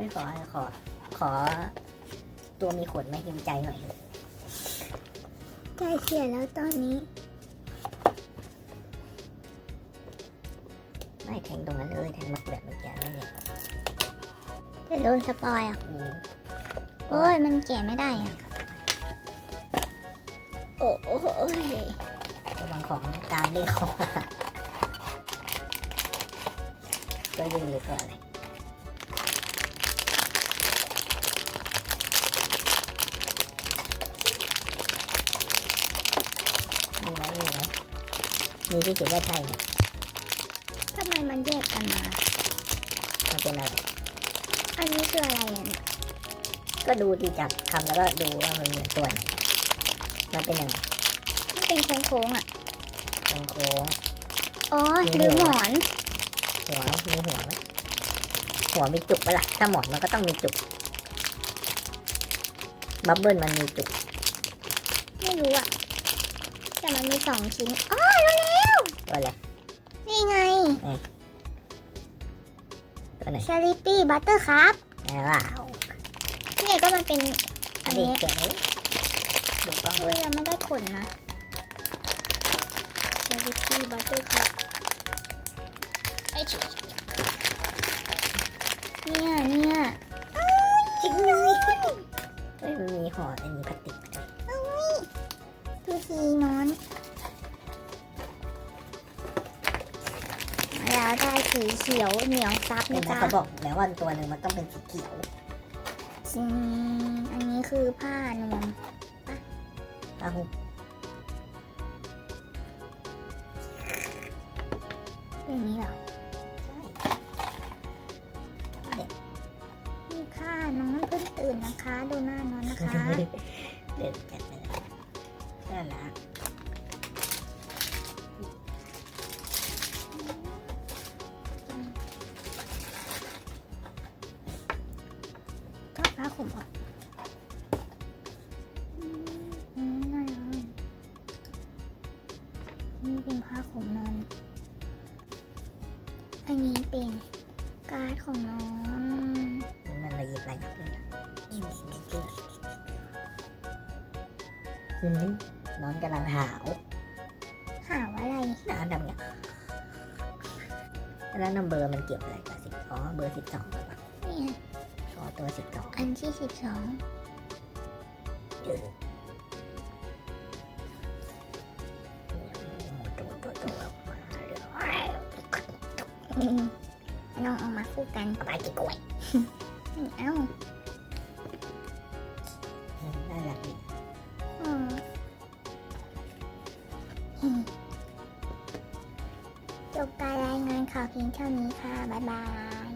ไม่ขอขอ ขอ ตัวมีขนไหมหิวใจหน่อย ใจเสียแล้วตอนนี้ ไม่แทงตรงนั้นเลยแทงมาเปลือกเมื่อกี้นั่นเนี่ยจะโดนสปอยอะ อืมโอ้ยมันแกะไม่ได้อะโอ้โอ้โอ้ยระวังของการเล่นของตัวยืนหรือตัวอะไร มีไหมมีไหมมีที่คิดว่าใช่ไหมทำไมมันแยกกันมามันเป็นอะไรอันนี้คืออะไรอะเนี่ยก็ดูดีจากคำแล้วก็ดูว่ามันมีตัวไหนมันเป็นยังไงมันเป็นโค้งๆอะโค้งอ๋อหรือหมอนหัวมีหัวไหมหัวมีจุกปะล่ะถ้าหมอนมันก็ต้องมีจุกบับเบิ้ลมันมีจุกไม่รู้อะ มันมีสองชิ้นอ๋อตัวอะไรนี่ไงตัวไหนชาลิปี้บัตเตอร์ครับไหนว่านี่ไงก็มันเป็นอัอันนนี้นี้เจ๋งดูกล้องเลเฮ้ยยยังไม่ได้ขนนะชาลิปี้บัตเตอร์ครับไอ้ชิเนี่ยเนี่ยจริงเลยเฮ้ยมันมีห่ออันนี้พลาสติกด้วย ดูสีนอนแล้วได้สีเขียวเหนียวซับเห็นนะไหมจ๊ะเขาบอกแล้วว่าตัวหนึ่งมันต้องเป็นสีเขียวอืมอันนี้คือผ้านวมอ้าวเป็นอย่างนี้เหรอนี่ค่ะน้องเพิ่งตื่นนะคะ ดูหน้านอนนะคะ เด็ดจัดเลย นั่นแหละก็ผ้าขมออกอืมอืมน่ารักนี่เป็นผ้าขมนอน อันนี้เป็นการ์ดของน้องมันละเอียดละเอียดเลยนะอืม น้องกำลังหาวหาว่าอะไรหน้าดำเนี่ยแล้วนัมเบอร์มันเกี่ยวอะไรกับสิบอ๋อเบอร์สิบสองหรือเปล่านี่ไงอ๋อตัวสิบสองอันที่สิบสองเออตัวตัวตัวออกมาเลยน้องเอามาคู่กันเอาไปกินกล้วยไม่เอาน่า จบการรายงานข่าวเพียงเท่านี้ค่ะ บ๊ายบาย